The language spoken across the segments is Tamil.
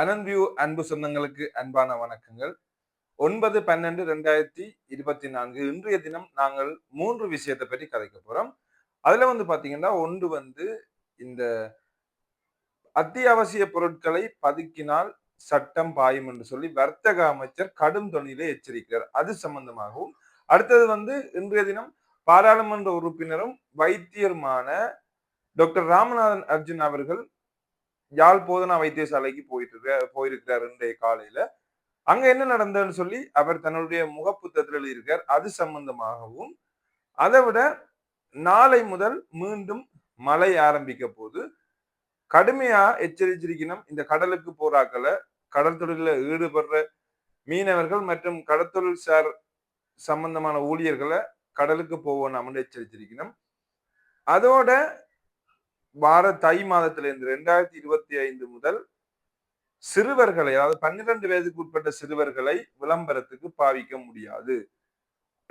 அனன்வியூ அன்பு சொந்தங்களுக்கு அன்பான வணக்கங்கள். ஒன்பது பன்னெண்டு ரெண்டாயிரத்தி இருபத்தி நான்கு இன்றைய தினம் நாங்கள் மூன்று விஷயத்தை பற்றி கதைக்க போறோம். அதுல வந்து பாத்தீங்கன்னா ஒன்று வந்து இந்த அத்தியாவசிய பொருட்களை பதுக்கினால் சட்டம் பாயும் என்று சொல்லி வர்த்தக அமைச்சர் கடும் தொழிலை எச்சரிக்கிறார். அது சம்பந்தமாகவும் அடுத்தது வந்து இன்றைய தினம் பாராளுமன்ற உறுப்பினரும் வைத்தியருமான டாக்டர் ராமநாதன் அர்ஜுன் அவர்கள் யாழ் போதனா வைத்தியசாலைக்கு போயிட்டு இருக்க போயிருக்கிறார் இன்றைய காலையில. அங்க என்ன நடந்ததுன்னு சொல்லி அவர் தன்னுடைய முகப்புத்தத்தில் இருக்கார் அது சம்பந்தமாகவும் அதை விட நாளை முதல் மீண்டும் மழை ஆரம்பிக்க போது கடுமையா எச்சரிச்சிருக்கணும். இந்த கடலுக்கு போறாக்களை கடல் தொழில ஈடுபடுற மீனவர்கள் மற்றும் கடற்தொழில் சார் சம்பந்தமான ஊழியர்களை கடலுக்கு போவோம் எச்சரிச்சிருக்கணும். அதோட வார தை மாதத்திலிருந்து ரெண்டாயிரத்தி இருபத்தி ஐந்து முதல் சிறுவர்களை அதாவது பன்னிரண்டு வயதுக்கு உட்பட்ட சிறுவர்களை விளம்பரத்துக்கு பாவிக்க முடியாது.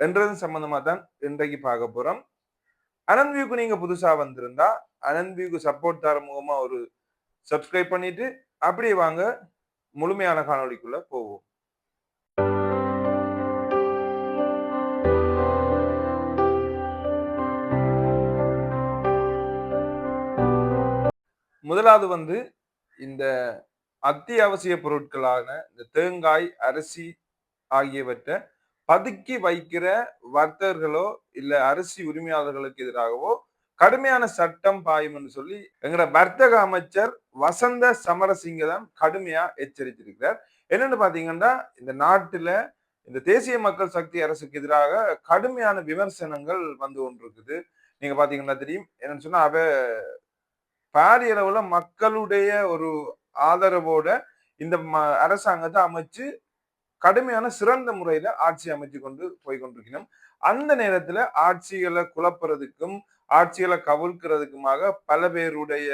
என்றது சம்பந்தமா தான் இன்றைக்கு பார்க்க போறோம். அனந்த்வியூக்கு நீங்க புதுசா வந்திருந்தா அனந்த்வியூக்கு சப்போர்ட் தர முகமா ஒரு சப்ஸ்கிரைப் பண்ணிட்டு அப்படியே வாங்க முழுமையான காணொலிக்குள்ள போவோம். முதலாவது வந்து இந்த அத்தியாவசிய பொருட்களான இந்த தேங்காய் அரிசி ஆகியவற்றை பதுக்கி வைக்கிற வர்த்தகர்களோ இல்ல அரிசி உரிமையாளர்களுக்கு எதிராகவோ கடுமையான சட்டம் பாயும் என்று சொல்லி எங்களோட வர்த்தக அமைச்சர் வசந்த சமரசிங்க தான் கடுமையா எச்சரித்திருக்கிறார். என்னன்னு பாத்தீங்கன்னா இந்த நாட்டுல இந்த தேசிய மக்கள் சக்தி அரசுக்கு எதிராக கடுமையான விமர்சனங்கள் வந்து கொண்டிருக்குது. நீங்க பாத்தீங்கன்னா தெரியும். என்னன்னு சொன்னா அவ பாரிய அளவுல மக்களுடைய ஒரு ஆதரவோட இந்த அரசாங்கத்தை அமைச்சு கடுமையான சிறந்த முறையில ஆட்சி அமைச்சு கொண்டு போய் கொண்டிருக்கணும். அந்த நேரத்துல ஆட்சிகளை குழப்புறதுக்கும் ஆட்சிகளை கவிழ்க்கிறதுக்குமாக பல பேருடைய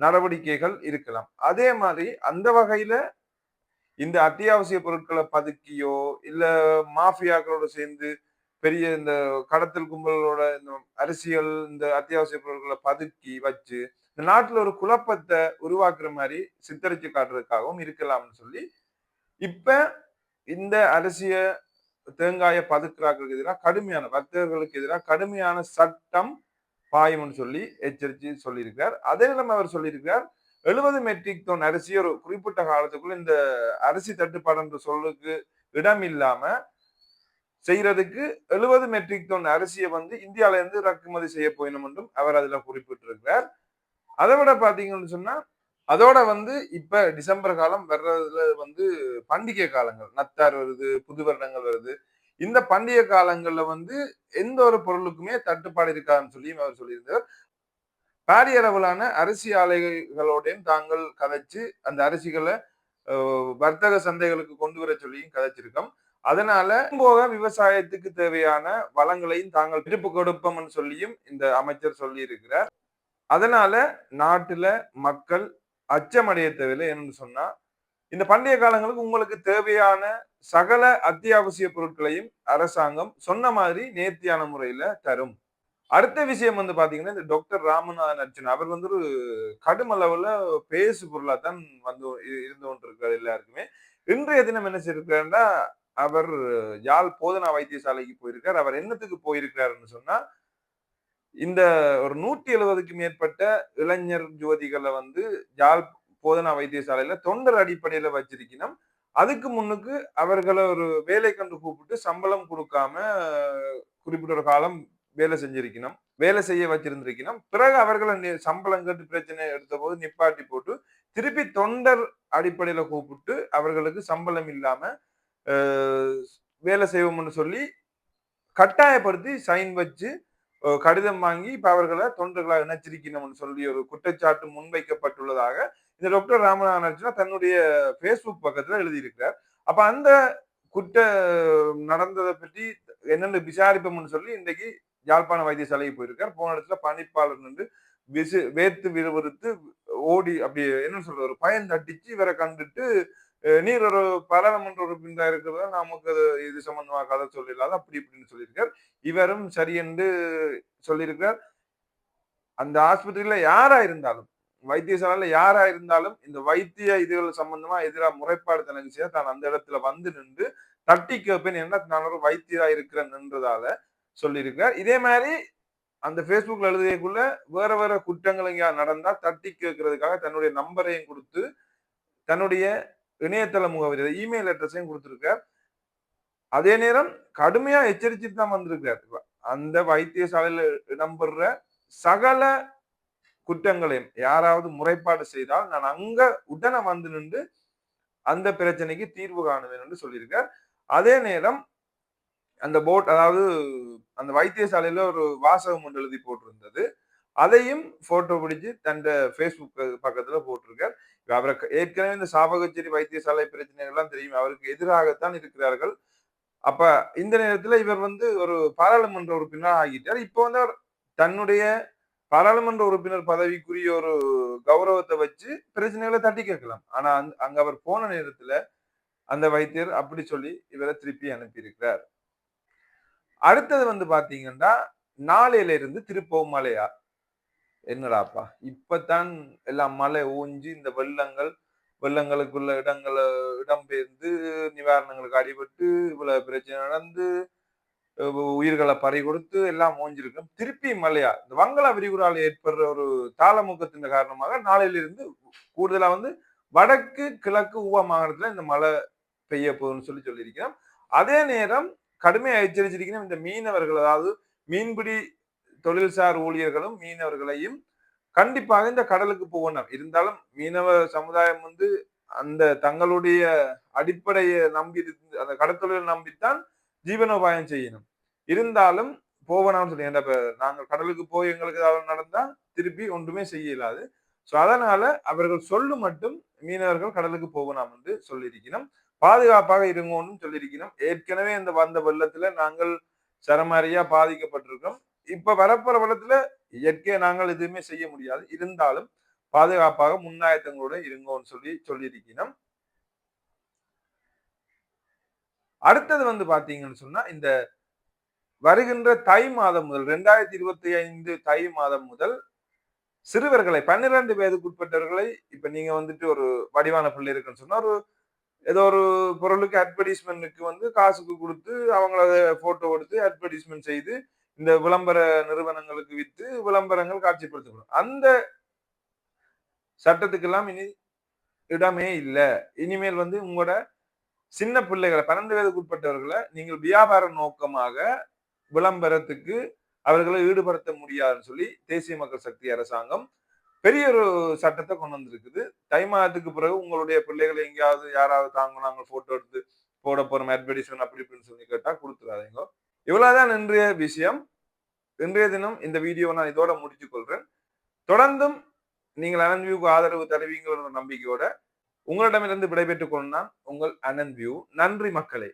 நடவடிக்கைகள் இருக்கலாம். அதே மாதிரி அந்த வகையில இந்த அத்தியாவசிய பொருட்களை பதுக்கியோ இல்ல மாஃபியாக்களோட சேர்ந்து பெரிய இந்த கடத்தல் கும்பலோட இந்த அரசியல் இந்த அத்தியாவசிய பொருட்களை பதுக்கி வச்சு இந்த நாட்டில் ஒரு குழப்பத்தை உருவாக்குற மாதிரி சித்தரிச்சு காட்டுறதுக்காகவும் இருக்கலாம்னு சொல்லி இப்ப இந்த அரசிய தேங்காயை பதுக்குறாக்களுக்கு எதிராக கடுமையான வர்த்தகர்களுக்கு எதிராக கடுமையான சட்டம் பாயும்னு சொல்லி எச்சரித்து சொல்லியிருக்கிறார். அதே நிலைமை அவர் சொல்லியிருக்கிறார். எழுபது மெட்ரிக் தொன் அரிசி ஒரு குறிப்பிட்ட காலத்துக்குள்ள இந்த அரிசி தட்டுப்பாடு என்ற சொல்லுக்கு இடம் இல்லாம செய்யறதுக்கு எழுபது மெட்ரிக் டன் அரிசியை வந்து இந்தியால இருந்து இறக்குமதி செய்ய போயினும் என்றும் அவர் அதுல குறிப்பிட்டிருக்கிறார். அதை விட பாத்தீங்கன்னு சொன்னா அதோட வந்து இப்ப டிசம்பர் காலம் வர்றதுல வந்து பண்டிகை காலங்கள் நத்தார் வருது புது வருடங்கள் வருது. இந்த பண்டிகை காலங்கள்ல வந்து எந்த ஒரு பொருளுக்குமே தட்டுப்பாடு இருக்காதுன்னு சொல்லியும் அவர் சொல்லியிருந்தார். பாரிய அளவிலான அரிசி ஆலைகளோடையும் தாங்கள் கதைச்சு அந்த அரிசிகளை வர்த்தக சந்தைகளுக்கு கொண்டு வர சொல்லியும் கதைச்சிருக்கோம். அதனால போக விவசாயத்துக்கு தேவையான வளங்களையும் தாங்கள் திருப்பு கொடுப்போம்னு சொல்லியும் இந்த அமைச்சர் சொல்லி இருக்கிறார் அதனால நாட்டுல மக்கள் அச்சமடைய தேவையில்லை என்னன்னு சொன்னா இந்த பண்டைய காலங்களுக்கு உங்களுக்கு தேவையான சகல அத்தியாவசிய பொருட்களையும் அரசாங்கம் சொன்ன மாதிரி நேர்த்தியான முறையில தரும். அடுத்த விஷயம் வந்து பாத்தீங்கன்னா இந்த டாக்டர் ராமநாதன் அர்ச்சன் அவர் வந்து ஒரு கடும் அளவுல பேசு பொருளா தான் வந்து இருந்து கொண்டிருக்கிறார் எல்லாருக்குமே. இன்றைய தினம் என்ன செய்யிருக்காருன்னா அவர் யாழ் போதனா வைத்தியசாலைக்கு போயிருக்கார். அவர் என்னத்துக்கு போயிருக்கிறாருன்னு சொன்னா இந்த ஒரு நூற்றி எழுபதுக்கு மேற்பட்ட இளைஞர் ஜோதிகளை வந்து யாழ் போதனா வைத்தியசாலையில தொண்டர் அடிப்படையில வச்சிருக்கணும். அதுக்கு முன்னுக்கு அவர்களை ஒரு வேலை கண்டு கூப்பிட்டு சம்பளம் கொடுக்காம குறிப்பிட்ட ஒரு காலம் வேலை செஞ்சிருக்கணும். வேலை செய்ய வச்சிருந்திருக்கணும். பிறகு அவர்களை சம்பளம் கட்டு பிரச்சனை எடுத்த போது நிப்பாட்டி போட்டு திருப்பி தொண்டர் அடிப்படையில கூப்பிட்டு அவர்களுக்கு சம்பளம் இல்லாம வேலை செய்வோம்னு சொல்லி கட்டாயப்படுத்தி சைன் வச்சு கடிதம் வாங்கி இப்போ அவர்களை தொண்டர்களாக இணைச்சிருக்கணும்னு சொல்லி ஒரு குற்றச்சாட்டு முன்வைக்கப்பட்டுள்ளதாக இந்த டாக்டர் ராமநாதன் தன்னுடைய ஃபேஸ்புக் பக்கத்தில் எழுதியிருக்கிறார். அப்போ அந்த குற்ற நடந்ததை பற்றி என்னென்னு விசாரிப்போம்னு சொல்லி இன்றைக்கு யாழ்ப்பாண வைத்தியசாலைக்கு போயிருக்கார். போன இடத்துல பணிப்பாளர் நின்று விசு வேர்த்து விறுவிறுத்து ஓடி அப்படி என்ன சொல்றது ஒரு பயன் தட்டிச்சு இவரை கண்டுட்டு நீர் ஒரு பாராளுமன்ற உறுப்பினராக இருக்கிறதா. நமக்கு அது இது சம்பந்தமாக கதை சொல்லிடலாம். அப்படி இப்படின்னு சொல்லியிருக்கார். இவரும் சரி என்று சொல்லியிருக்கார் அந்த ஆஸ்பத்திரியில யாரா இருந்தாலும் வைத்தியசாலையில யாரா இருந்தாலும் இந்த வைத்திய இதுகள் சம்பந்தமா எதிராக முறைப்பாடு தனக்கு செய்ய தான் அந்த இடத்துல வந்து நின்று தட்டி கேட்பேன் என்ன நான் ஒரு வைத்தியரா இருக்கிறேன்ன்றதால சொல்லியிருக்கார் இதே மாதிரி அந்த பேஸ்புக்ல எழுதியக்குள்ள வேற வேற குற்றங்கள் எங்கேயா நடந்தா தட்டி கேட்கறதுக்காக தன்னுடைய நம்பரையும் கொடுத்து தன்னுடைய இணையதள முகவரி இமெயில் அட்ரஸையும் கொடுத்துருக்கார். அதே நேரம் கடுமையா எச்சரிச்சுட்டு தான் வந்திருக்கார். அந்த வைத்தியசாலையில இடம்பெற சகல குற்றங்களையும் யாராவது முறைப்பாடு செய்தால் நான் அங்க உடனே வந்து நின்று அந்த பிரச்சனைக்கு தீர்வு காணுவேன் என்று சொல்லியிருக்கார். அதே நேரம் அந்த போட் அதாவது அந்த வைத்தியசாலையில ஒரு வாசகம் ஒன்று எழுதி போட்டிருந்தது. அதையும் போட்டோ பிடிச்சு தன் ஃபேஸ்புக் பக்கத்துல போட்டிருக்கார். அவருக்கு ஏற்கனவே இந்த சாபகச்சேரி வைத்தியசாலை பிரச்சனைகள்லாம் தெரியும். அவருக்கு எதிராகத்தான் இருக்கிறார்கள். அப்ப இந்த நேரத்துல இவர் வந்து ஒரு பாராளுமன்ற உறுப்பினர் ஆகிட்டார். இப்போ வந்து அவர் தன்னுடைய பாராளுமன்ற உறுப்பினர் பதவிக்குரிய ஒரு கௌரவத்தை வச்சு பிரச்சனைகளை தட்டி கேட்கலாம். ஆனா அங்க அவர் போன நேரத்துல அந்த வைத்தியர் அப்படி சொல்லி இவரை திருப்பி அனுப்பியிருக்கிறார். அடுத்தது வந்து பாத்தீங்கன்னா நாளையில இருந்து திருப்பவும் மலையா என்னடாப்பா? இப்பத்தான் எல்லாம் மழை ஊஞ்சி இந்த வெள்ளங்கள் வெள்ளங்களுக்குள்ள இடங்களை இடம்பெயர்ந்து நிவாரணங்களுக்கு அடிபட்டு இவ்வளவு பிரச்சனை நடந்து உயிர்களை பறி கொடுத்து எல்லாம் ஓஞ்சிருக்கும் திருப்பி மலையா இந்த வங்களா விரிகுடால ஏற்படுற ஒரு தாளமுக்கத்தின் காரணமாக நாளையிலிருந்து கூடுதலா வந்து வடக்கு கிழக்கு ஊவா மாகாணத்துல இந்த மழை பெய்ய போகுதுன்னு சொல்லி சொல்லியிருக்கிறோம். அதே நேரம் கடுமையா எச்சரிச்சிருக்கிறோம். இந்த மீனவர்கள் அதாவது மீன்பிடி தொழில்சார் ஊழியர்களும் மீனவர்களையும் கண்டிப்பாக இந்த கடலுக்கு போகணும். இருந்தாலும் மீனவ சமுதாயம் வந்து அந்த தங்களுடைய அடிப்படையை நம்பி அந்த கடற்தொழிலை நம்பித்தான் ஜீவனோபாயம் செய்யணும். இருந்தாலும் போகணும்னு சொல்லி இப்ப நாங்கள் கடலுக்கு போய் எங்களுக்கு ஏதாவது நடந்தா திருப்பி ஒன்றுமே செய்ய இயலாது ஸோ அதனால அவர்கள் சொல்லு மட்டும் மீனவர்கள் கடலுக்கு போகணும் என்று சொல்லியிருக்கணும். பாதுகாப்பாக இருங்கன்னு சொல்லியிருக்கணும். ஏற்கனவே இந்த வந்த வெள்ளத்துல நாங்கள் சரமாரியா பாதிக்கப்பட்டிருக்கோம். இப்ப வரப்போற வளத்துல இயற்கையை நாங்கள் எதுவுமே செய்ய முடியாது. இருந்தாலும் பாதுகாப்பாக முன்னாயத்தங்களோட இருங்கோன்னு சொல்லி சொல்லியிருக்கணும். அடுத்தது வந்து பாத்தீங்கன்னு சொன்னா இந்த வருகின்ற தை மாதம் முதல் ரெண்டாயிரத்தி இருபத்தி ஐந்து தை மாதம் முதல் சிறுவர்களை பன்னிரண்டு வயதுக்குட்பட்டவர்களை இப்ப நீங்க வந்துட்டு ஒரு வடிவான பிள்ளை இருக்குன்னு சொன்னா ஒரு ஏதோ ஒரு பொருளுக்கு அட்வர்டைஸ்மெண்ட்டுக்கு வந்து காசுக்கு கொடுத்து அவங்கள போட்டோ எடுத்து அட்வர்டைஸ்மெண்ட் செய்து இந்த விளம்பர நிறுவனங்களுக்கு வித்து விளம்பரங்கள் காட்சிப்படுத்தப்படும். அந்த சட்டத்துக்கெல்லாம் இனி இடமே இல்லை. இனிமேல் வந்து உங்களோட சின்ன பிள்ளைகளை பன்னெண்டு வயதுக்கு உட்பட்டவர்களை நீங்கள் வியாபார நோக்கமாக விளம்பரத்துக்கு அவர்களை ஈடுபடுத்த முடியாதுன்னு சொல்லி தேசிய மக்கள் சக்தி அரசாங்கம் பெரிய ஒரு சட்டத்தை கொண்டு வந்திருக்குது. தை மாதத்துக்கு பிறகு உங்களுடைய பிள்ளைகளை எங்கேயாவது யாராவது தாங்க நாங்கள் போட்டோ எடுத்து போட போறோம் அட்வர்டைஸ்மெண்ட் அப்படி இப்படின்னு சொல்லி கேட்டா கொடுத்துடாதீங்க இவ்வளவுதான் இன்றைய விஷயம். இன்றைய தினம் இந்த வீடியோவை நான் இதோட முடிச்சு கொள்றேன். தொடர்ந்தும் நீங்கள் அனன்வியூக்கு ஆதரவு தருவீங்கிற நம்பிக்கையோட உங்களிடமிருந்து விடைபெற்றுக் கொண்டான் உங்கள் அனன்வியூ நன்றி மக்களே.